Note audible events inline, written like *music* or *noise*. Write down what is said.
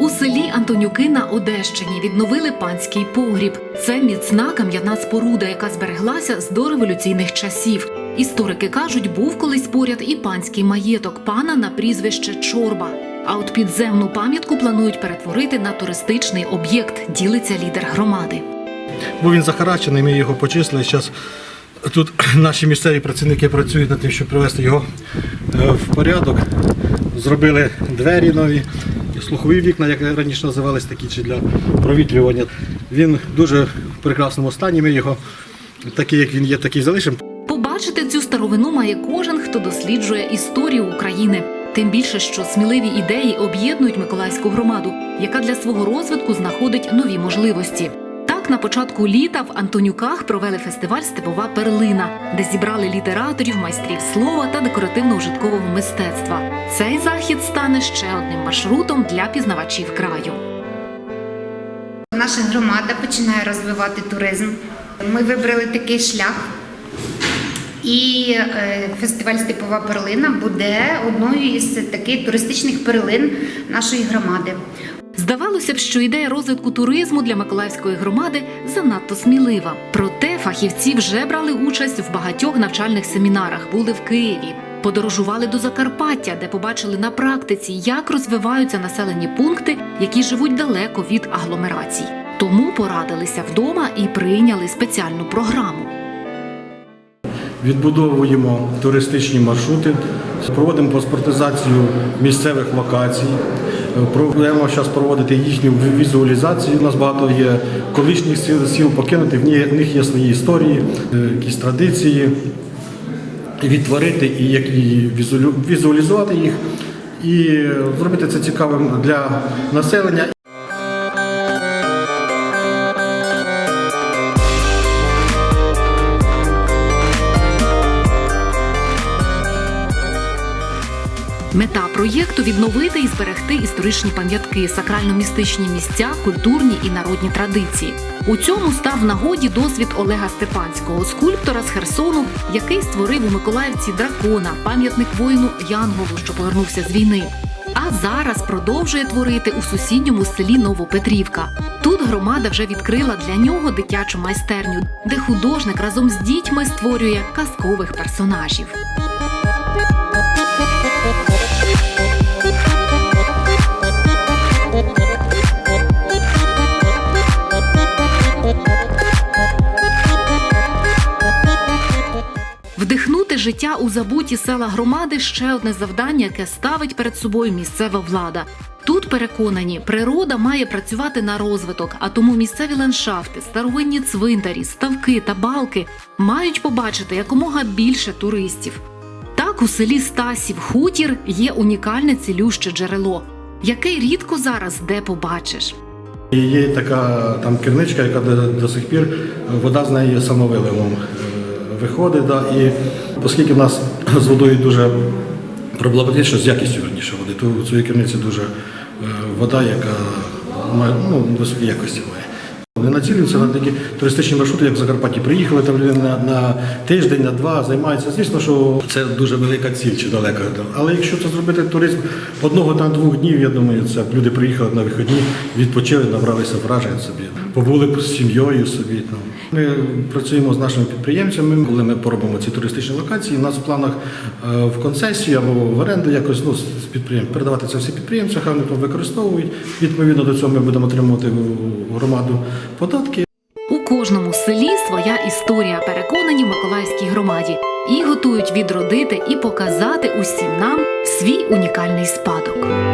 У селі Антонюки на Одещині відновили панський погріб. Це міцна кам'яна споруда, яка збереглася з дореволюційних часів. Історики кажуть, був колись поряд і панський маєток пана на прізвище Чорба. А от підземну пам'ятку планують перетворити на туристичний об'єкт. Ділиться лідер громади. Був він захарачений, ми його почислили зараз тут *clears throat* наші місцеві працівники працюють над тим, щоб привести його е, в порядок. Зробили двері нові, слухові вікна, як раніше називались такі, чи для провітрювання. Він дуже в прекрасному стані. Ми його такий, як він є, такий залишимо. Побачити цю старовину має кожен, хто досліджує історію України. Тим більше, що сміливі ідеї об'єднують Миколаївську громаду, яка для свого розвитку знаходить нові можливості. На початку літа в Антонюках провели фестиваль Степова перлина, де зібрали літераторів, майстрів слова та декоративно-ужиткового мистецтва. Цей захід стане ще одним маршрутом для пізнавачів краю. Наша громада починає розвивати туризм. Ми вибрали такий шлях. І е, фестиваль Степова перлина буде одною із таких туристичних перлин нашої громади. Здавалося б, що ідея розвитку туризму для Миколаївської громади занадто смілива. Проте фахівці вже брали участь в багатьох навчальних семінарах, були в Києві. Подорожували до Закарпаття, де побачили на практиці, як розвиваються населені пункти, які живуть далеко від агломерацій. Тому порадилися вдома і прийняли спеціальну програму. Відбудовуємо туристичні маршрути, проводимо паспортизацію місцевих локацій. Будемо зараз проводити їхню візуалізацію. У нас багато є колишніх сіл, сіл покинутих, в них є свої історії, е, якісь традиції. Відтворити і візуалізувати їх, і зробити це цікавим для населення. Мета проєкту відновити і зберегти історичні пам'ятки, сакрально-містичні місця, культурні і народні традиції. У цьому став нагоді досвід Олега Степанського, скульптора з Херсону, який створив у Миколаївці дракона, пам'ятник воїну Янголу, що повернувся з війни. А зараз продовжує творити у сусідньому селі Новопетрівка. Тут громада вже відкрила для нього дитячу майстерню, де художник разом з дітьми створює казкових персонажів. Вдихнути життя у забуті села громади ще одне завдання, яке ставить перед собою місцева влада. Тут переконані, природа має працювати на розвиток, а тому місцеві ландшафти, старовинні цвинтарі, ставки та балки мають побачити якомога більше туристів. Так у селі Стасів Хутір є унікальне цілюще джерело, яке рідко зараз де побачиш. Є така там керничка, яка до, до сих пір вода з неї самовиливом виходить. Да, і оскільки в нас з водою дуже проблематично з якістю верніше води, то у цій керниці дуже е, вода, яка має ну, високі якості має. Вони націлюються на такі туристичні маршрути, як в Закарпатті. Приїхали там люди на, на тиждень, на два, займаються. Звісно, що це дуже велика ціль чи далека. Але якщо це зробити туризм одного там двох днів, я думаю, це люди приїхали на вихідні, відпочили, набралися вражень собі, побули б з сім'єю собі. Ну. Ми працюємо з нашими підприємцями, коли ми поробимо ці туристичні локації. У нас в планах е, в концесію або в оренду якось ну, з підприємців передавати це всі підприємцям, хай вони то використовують. Відповідно до цього ми будемо отримувати громаду податки. У кожному селі своя історія, переконані Миколаївській громаді, і готують відродити і показати усім нам свій унікальний спадок.